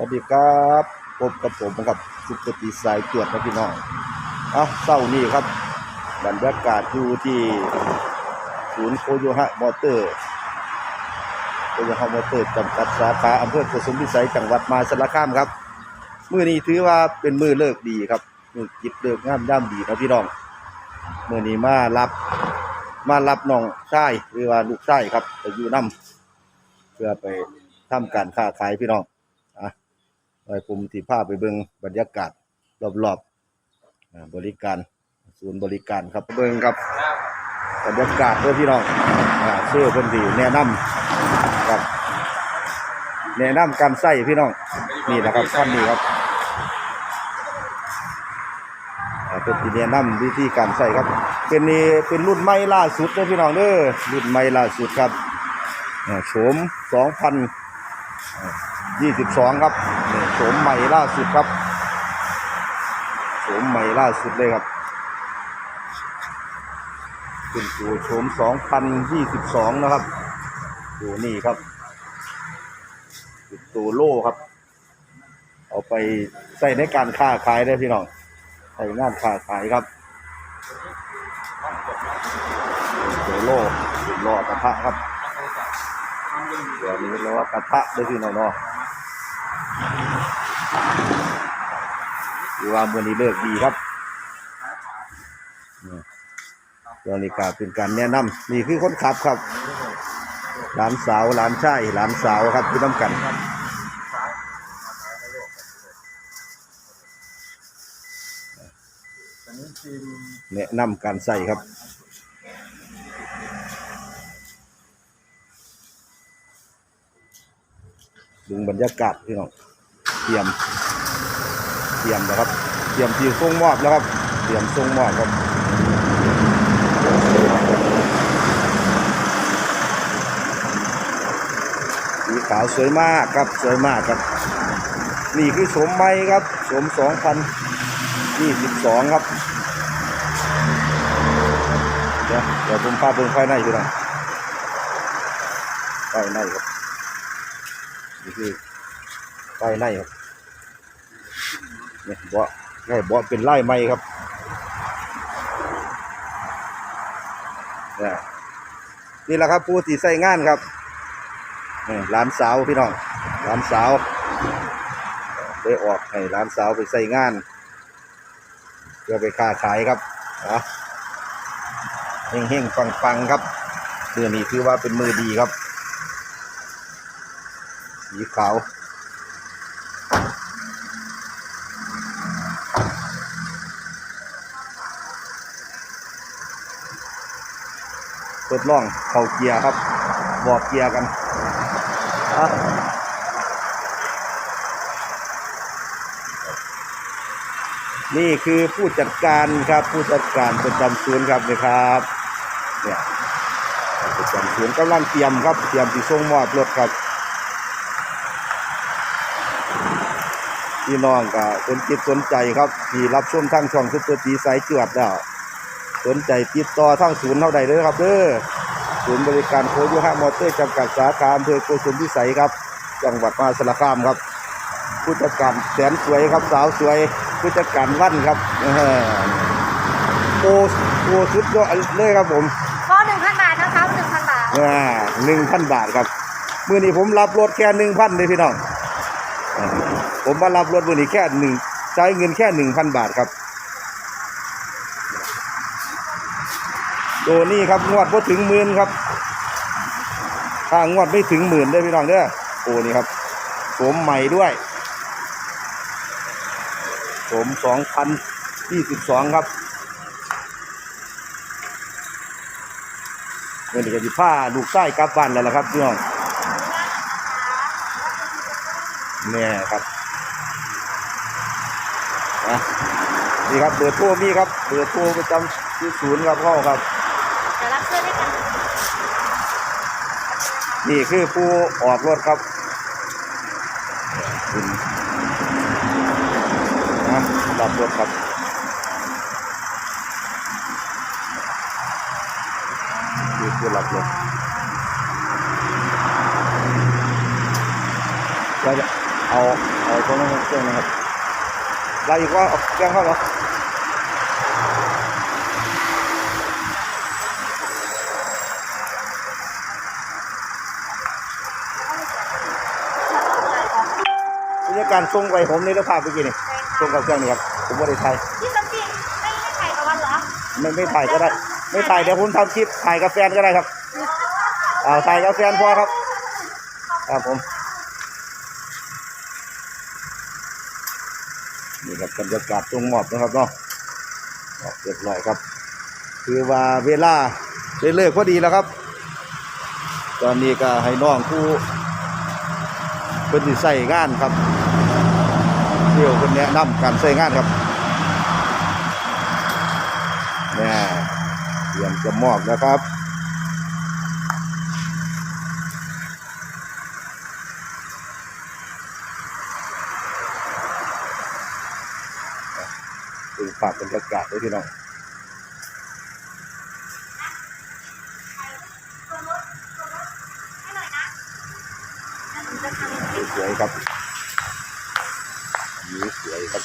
สวัสดีครับพบกับผมครับซุปเปอร์ตีสายตรวจนะพี่น้องอะเศร้านี่ครับบรรยากาศอยู่ที่ศูนย์โคโยฮะมอเตอร์โคโยฮะมอเตอร์จำกัดสาขาอำเภอโกสุมพิสัยจังหวัดมหาสารคามครับมือนี้ถือว่าเป็นมือเลิกดีครับมือกิจเลิกงามย่ำดีนะพี่น้องมือนี้มารับมารับน้องชายหรือว่าลูกชายครับไปอยู่นํเพื่อไปทำการค้าขายพี่น้อง ไว้ผมที่ภาพไปเบิงบรรยากาศรอบๆบริการศูนย์บริการครับเบิงครับบรรยากาศเพื่อพี่น้องเสื้อคนดีแนะนำครับแนะนำการใส่พี่น้องนี่นะครับท่านนี้ครับเป็นที่แนะนำวิธีการใส่ครับ เป็นนี่เป็นรุ่นไม่ล่าสุดเลยพี่น้องเด้อรุ่นไม่ล่าสุดครับโฉมสองพัน 22 ครับโฉมใหม่ล่าสุดครับโฉมใหม่ล่าสุดเลยครับขึ้นสู่โฉม 2022 นะครับดูนี่ครับติดตัวโล่ครับ เอาไปใส่ในการค้าขายได้พี่น้องใส่งานค้าขายครับตัวโล่รอกระทะครับเดี๋ยวนี้เราว่ากระทะได้พี่น้องเนาะ ดูว่ามือนี้เลิกดีครับตัวนี้ก็เป็นการแนะนำนี่คือคนขับครับ หลานสาวหลานชายหลานสาวครับที่น้ำกันแนะนำการใส่ครับดึงบรรยากาศพี่น้อง ตรียม เตรียมนะครับ เตรียมที่ส่งมอบแล้วครับ เตรียมส่งมอบครับสีขาวสวยมากครับสวยมากครับ นี่คือโฉมใหม่ครับโฉมสองพันยี่สิบสองครับเดี๋ยวเดี๋ยวผมพาเบิ่งภายในพี่น้องภายในครับนี่คือไส้ในครับ เนี่ยเบาะให้เบาะเป็นไล่ไม้ครับนี่นี่แหละครับผู้ที่ใส่งานครับนี่หลานสาวพี่น้องหลานสาวได้ออกให้หลานสาวไปใส่งาน เพื่อไปค้าขายครับนะเฮงเฮงปังปังๆครับเดือนนี้ถือว่าเป็นมือดีครับ สีขาว ทดลองเข่าเกียร์ครับบอกเกียร์กันนี่คือผู้จัดการครับผู้จัดการประจำศูนย์ครับนี่ครับเนี่ยประจำศูนย์กำลังเตรียมครับเตรียมที่ส่งมอบรถครับพี่น้องก็สนจิตสนใจครับที่รับชมทางช่องซุปเปอร์ตีสายจวดแล้ว สนใจติดต่อทางศูนย์เท่าใดเลยครับเด้อศูนย์บริการโคโยฮะมอเตอร์จำกัดสาขาอำเภอโกสุมพิสัยครับ จังหวัดมหาสารคามครับ ผู้จัดการแสนสวยครับสาวสวย ผู้จัดการวันครับเออโอ้โหสุดยอดเลยครับผมก็หนึ่งพันบาทนะคะหนึ่งพันบาทอ่าหนึ่งพันบาทครับมื่อนี้ผมรับรถแค่หนึ่งพันเลยพี่น้องอ่าผมมารับรถมื่อนี้แค่หนึ่งใช้เงินแค่หนึ่งพันบาทครับ ตัวนี้ครับงวดพอถึงหมื่นครับถ้างวดไม่ถึงหมื่นได้พี่น้องเด้อโอ้นี่ครับสวมใหม่ด้วยสวมสองพันยี่สิบสองครับเมื่อนี้ก็สิพาลูกไส้กลับบ้านแล้วล่ะครับพี่น้องแน่ครับอะนี่ครับเบอร์โทรมีครับเบอร์โทรประจำที่ศูนย์ครับเข้าครับ นนี่คือผู้ออกรถครับคุณนะรับรถครับ นี่คือรับรถเราจะเอาเอาตรงนั้นเครื่องนะครับไล่อีกว่าเอาเครื่องเข้าหรอ การส่งไปผมในรภาพเมื่อกี้นี่ส่งกับเครื่องนี่ครับผมไม่ได้ถ่ายที่ซัมติงไม่ได้ไข่กับวันเหรอไม่ไม่ถ่ายก็ได้ ไม่ถ่ายเดี๋ยวผมทำคลิปถ่ายกับแฟนก็ได้ครับเอาถ่ายกับแฟนพอครับครับผมนี่ครับบรรยากาศตรงหมอบนะครับเนาะออกเรียบร้อยครับ คือว่าเวลาได้เลิกพอดีแล้วครับ ตอนนี้ก็ให้น้องผู้เป็นที่ใส่งานครับเที่ยวคนแนะนำการใส่งานครับเนี่ยเตรียมจะมอบแล้วครับดูภาพบรรยากาศด้วยพี่น้องให้หน่อยนะแล้วหนูจะทำสวยครับอันนี้สวยครับ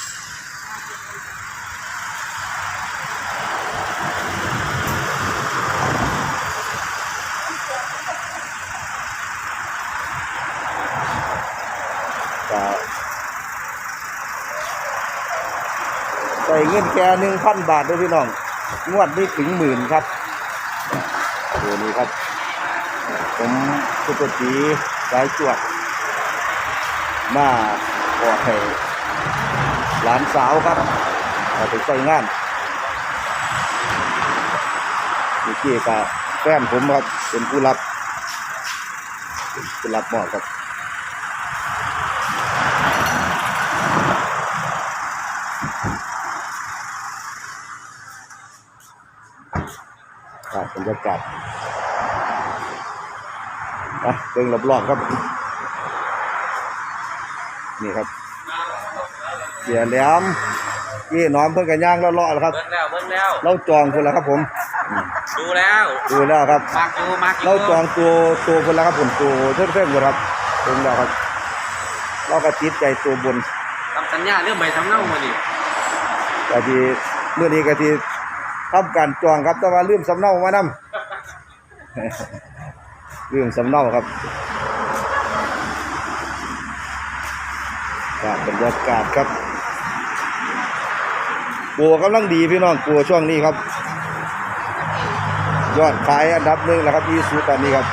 ก็ใส่เงินแค่หนึ่งพันบาทด้วยพี่น้อง งวดนี้ถึงหมื่นครับตัวนี้ครับ ผมสุปตีสายจวด มาขอให้หลานสาวครับเอาไปใช้งานนี่กี้กับแฟนผมครับเป็นผู้รับเป็นผู้รับหมอครับ ค รับบรรยากาศนะเดินรอบๆครับ นี่ครับเสียแหลมยี่หนอมเพิ่งกันย่างเลาะๆแล้วครับเบิ้งแล้วเบิ้งแล้ว เราจองคนแล้วครับผมอืมดูแล้วดูแล้วครับมักอยู่มักอยู่เราจองตัวตัวคนแล้วครับผมตัวเท่าเท่หมดครับตรงแล้วครับ เราก็ติดใจตัวบนทำสัญญาเรื่องใบสำเนามาดิกะทีเมื่อนี้กะที ทำการจองครับ แต่ว่าลืมสำเนามานํลืมสำเนาครับครับบรรยากาศครับปัวกำลังดีพี่น้องปัวช่วงนี้ครับ ยอดขายอันดับหนึ่งแล้วครับที่สุดตอนนี้ครับ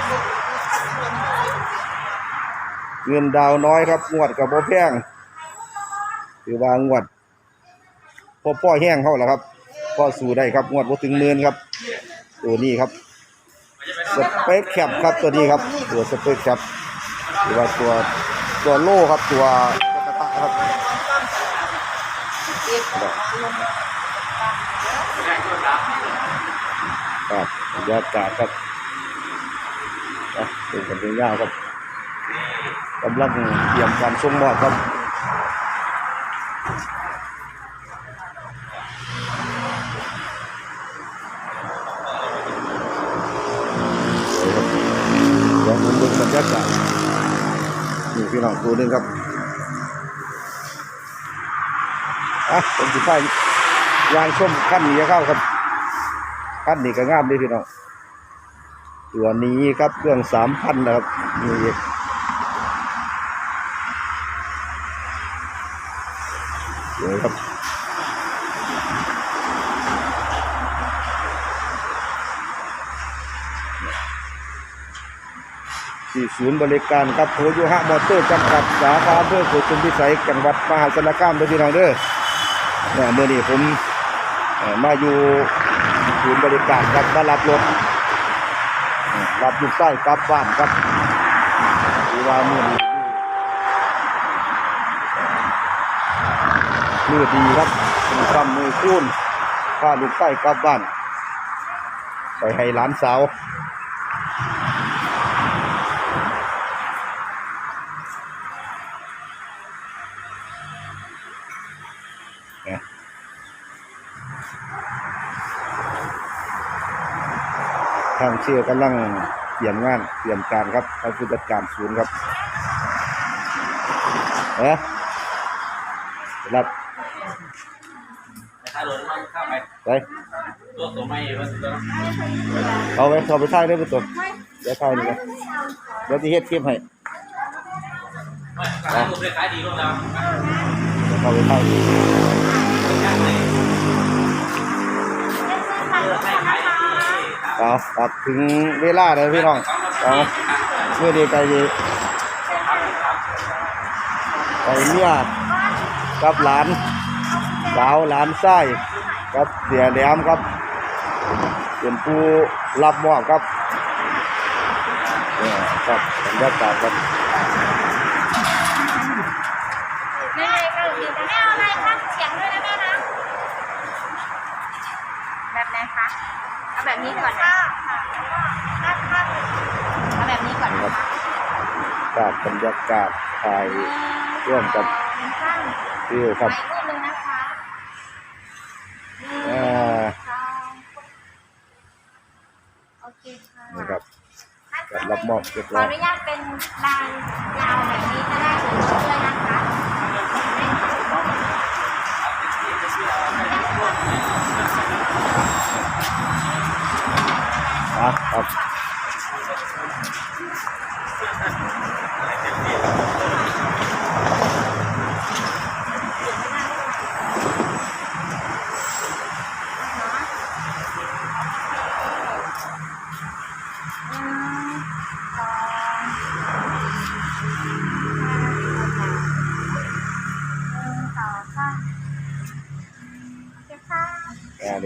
เงินดาวน้อยครับงวดกับพ่อแพงถือว่างวดพอพ่อแห้งเข้าแล้วครับ พ่อสู่ได้ครับงวดบ่ถึงหมื่นครับ ตัวนี้ครับสเปคแคปครับตัวนี้ครับ ตัวสเปคแคปหรือว่าตัวตัวโล่ครับตัวกระทะครับครับบรรยากาศครับเป็นกันยาวครับกำลังเตรียมการส่งมอบครับ สวยครับเดี๋ยวผมดูบรรยากาศนี่ พี่น้องตัวหนึงครับอะผมจะไปยางส้มขั้นนี้เข้าครับขั้นนี้ก็งามดีพี่น้องตัวนี้ครับเครื่องสามพันนะครับนี่ นย์บริการครับโทโยฮะมอเตอร์จำกัดสาขาอำเภอสุขุมวิสัยจังหวัดมหาสารคามเด้อพี่น้องเด้อเนี่ยเมื่อนี้ผมมาอยู่ศูนย์บริการครับมารับรถรับลูกไส้กลับบ้านครับหรือว่ามือนี้มือดีครับมือคำมือคูนพาลูกไส้กลับบ้านไปให้หลานสาว ทางเชี่ยวกำลังเตรียมงานเตรียมการครับทางผู้จัดการศูนย์ครับเอ๊ะรับถ้ารถมันเข้าไปไปตัวตัวไม่มันตัวเอาไปเอาไปถ่ายได้อไปตัวเดี๋ยวถ่ายนี่กันเดี๋ยวที่เฮ็ดคลิปให้ไม่ขายรถเลยขายดีรถเราเดี๋ยว เอาไปถ่ายเอาครับถึงเวลาแล้วพี่น้องเอาเมื่อดีใจดีไปเมียกับหลานสาวหลานไส้กับเสียแหลมครับเป็นผู้รับมอบครับเนี่ยครับบรรยากาศครับ แม่ก็ดีแต่แม่เอาอะไรคะเสียงด้วยนะแม่นะ แบบไหนคะ เอาแบบนี้ก่อนค่ะค่ะแล้วก็ด้านข้างเอาแบบนี้ก่อนนะคะจากบรรยากาศถ่ายร่วมกับหนึ่งข้างวิวครับไปรูปหนึ่งนะคะหนึ่งอ่าสองโอเคค่ะนะครับ การรับมอบเรียบขอร้ออยนุญาตเป็นลายยาวแบบนี้จะได้ถึงด้วยนะคะ อะครับ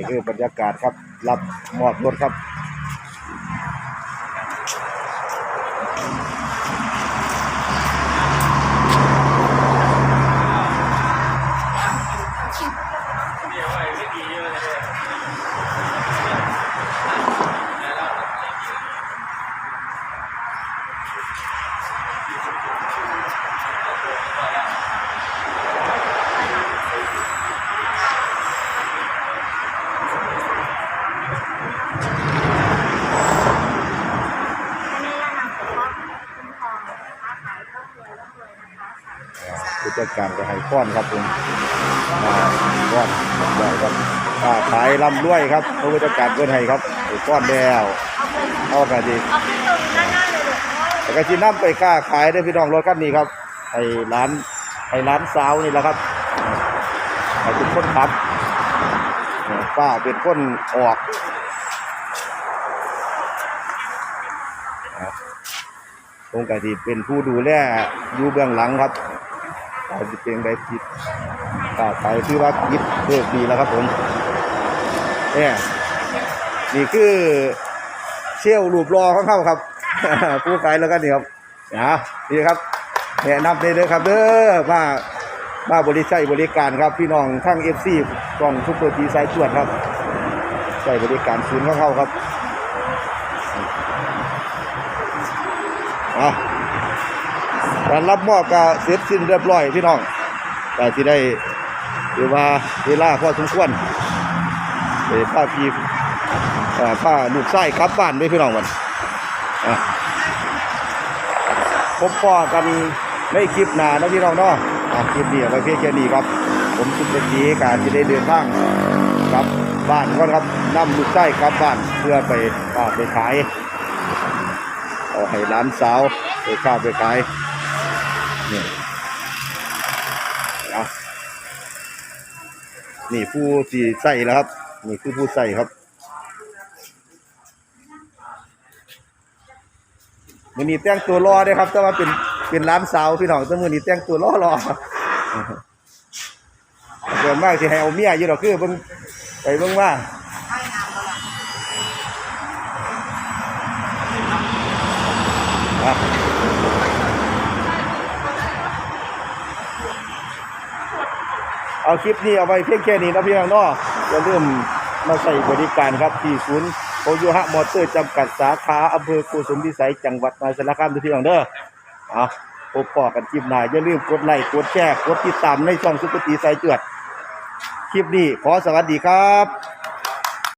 คือบรรยากาศครับ รับมอบรถครับ จัดการก็ให้ก้อนครับผมอ่าก้อนใหญ่ครับอ่าขายลำรวยครับผู้จัดการเพื่อนให้ครับให้ก้อนแล้วเอาไปเอาไปดีเอาไปตรงด้านหน้าเลยลูกเพราะว่าแต่ก็ชิน้ำไปกล้าขายได้อพี่น้องรถคันนี้ครับให้ร้านให้ร้านสาวนี่แหละครับให้เป็นคนขับป้าเป็นคนออกอะตรงกะที่เป็นผู้ดูแลอยู่เบื้องหลังครับ อาจจะเป็นได้ผิดกล้าขายคือว่าคิดเลิกดีแล้วครับผมเนี่ยนี่คือเชี่ยวรูปรอของเขาครับผู้ขายแล้วก็นี่ครับนะนี่ครับแนะนำได้เลยครับเด้อมามาบริใช้บริการครับ พี่น้องทั้งเอฟซีกล่องทุกตัวทีสายตรวจครับใช้บริการศูนย์ของเขาครับอะ การรับมอบก็เสร็จสิ้นเรียบร้อยพี่น้องแต่ที่ได้หรือว่าเวลาพอสมควรเดี๋ยวพาพี่อ่าผ้าลูกไส้กลับบ้านด้วยพี่น้องมันพบปอกันในคลิปหน้านะพี่น้องเนาะคลิปนี้เอาไว้เพียงแค่นี้ครับ ผมสุภจีการที่ได้เดินทางกลับบ้านก่อนครับนำลูกไส้กลับบ้านเพื่อไปอ่าไปขายเอาให้ร้านสาวไปข้าวไปขาย นี่เอานี่ผู้ที่ใส่แล้วครับ นี่คือผู้ใส่ครับมือนี้แต่งตัวรอด้ครับแต่ว่าเป็นเป็นร้านสาวพี่น้องแต่มือนี้แต่งตัวรอรอส่วนมากที่ให้เอาเมียอยู่ดอกคือเบิ่งไปเบิ่งว่า เอาคลิปนี้เอาไว้เพียงแค่นี้นะพี่น้องเนาะอย่าลืมมาใส่บริการครับที่ศูนย์โอยุฮะมอเตอร์จำกัดสาขาอำเภอกุสุมพิสัยจังหวัดมหาสารคามทุกพี่น้องเด้อเอาพบปอกันคลิปหน้าอย่าลืมกดไลค์กดแชร์กดติดตามในช่องสุปตีสายจวดคลิปนี้ขอสวัสดีครับ